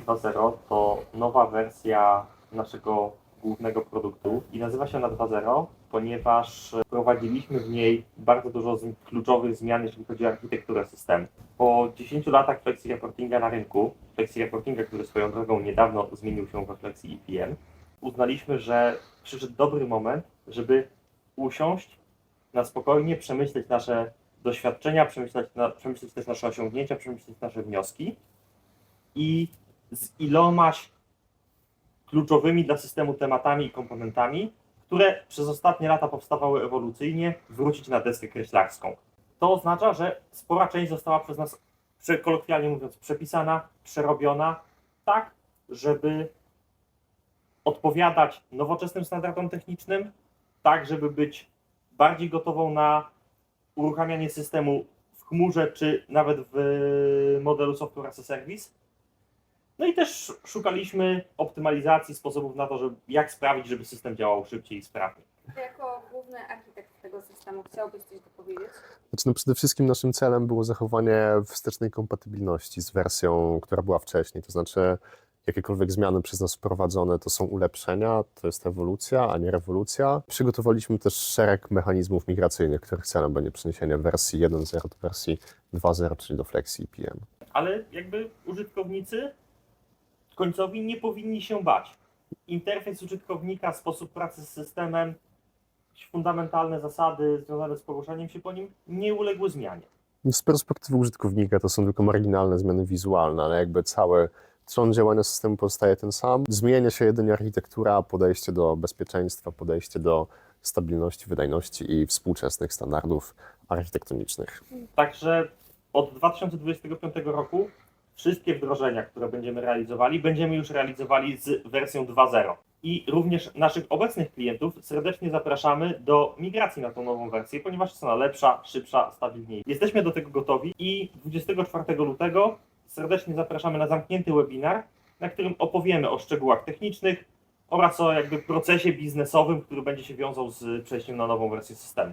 Flexi 2.0 to nowa wersja naszego głównego produktu i nazywa się ona 2.0, ponieważ wprowadziliśmy w niej bardzo dużo kluczowych zmian, jeżeli chodzi o architekturę systemu. Po 10 latach Flexi Reportinga na rynku, Flexi Reportinga, który swoją drogą niedawno zmienił się we Flexi EPM, uznaliśmy, że przyszedł dobry moment, żeby usiąść na spokojnie, przemyśleć nasze doświadczenia, przemyśleć, na, przemyśleć też nasze osiągnięcia, przemyśleć nasze wnioski i z ilomaś kluczowymi dla systemu tematami i komponentami, które przez ostatnie lata powstawały ewolucyjnie, wrócić na deskę kreślarską. To oznacza, że spora część została przez nas, kolokwialnie mówiąc, przepisana, przerobiona, tak, żeby odpowiadać nowoczesnym standardom technicznym, tak, żeby być bardziej gotową na uruchamianie systemu w chmurze, czy nawet w modelu software as a service. No i też szukaliśmy optymalizacji sposobów na to, żeby, jak sprawić, żeby system działał szybciej i sprawniej. To jako główny architekt tego systemu chciałbyś coś dopowiedzieć? Znaczy, no przede wszystkim naszym celem było zachowanie wstecznej kompatybilności z wersją, która była wcześniej. To znaczy, jakiekolwiek zmiany przez nas wprowadzone to są ulepszenia, to jest ewolucja, a nie rewolucja. Przygotowaliśmy też szereg mechanizmów migracyjnych, których celem będzie przeniesienie wersji 1.0 do wersji 2.0, czyli do Flexi PM. ale jakby użytkownicy końcowi nie powinni się bać. Interfejs użytkownika, sposób pracy z systemem, fundamentalne zasady związane z poruszaniem się po nim nie uległy zmianie. Z perspektywy użytkownika to są tylko marginalne zmiany wizualne, ale jakby cały trzon działania systemu pozostaje ten sam. Zmienia się jedynie architektura, podejście do bezpieczeństwa, podejście do stabilności, wydajności i współczesnych standardów architektonicznych. Także od 2025 roku wszystkie wdrożenia, które będziemy realizowali, będziemy już realizowali z wersją 2.0. I również naszych obecnych klientów serdecznie zapraszamy do migracji na tą nową wersję, ponieważ jest ona lepsza, szybsza, stabilniejsza. Jesteśmy do tego gotowi i 24 lutego serdecznie zapraszamy na zamknięty webinar, na którym opowiemy o szczegółach technicznych oraz o jakby procesie biznesowym, który będzie się wiązał z przejściem na nową wersję systemu.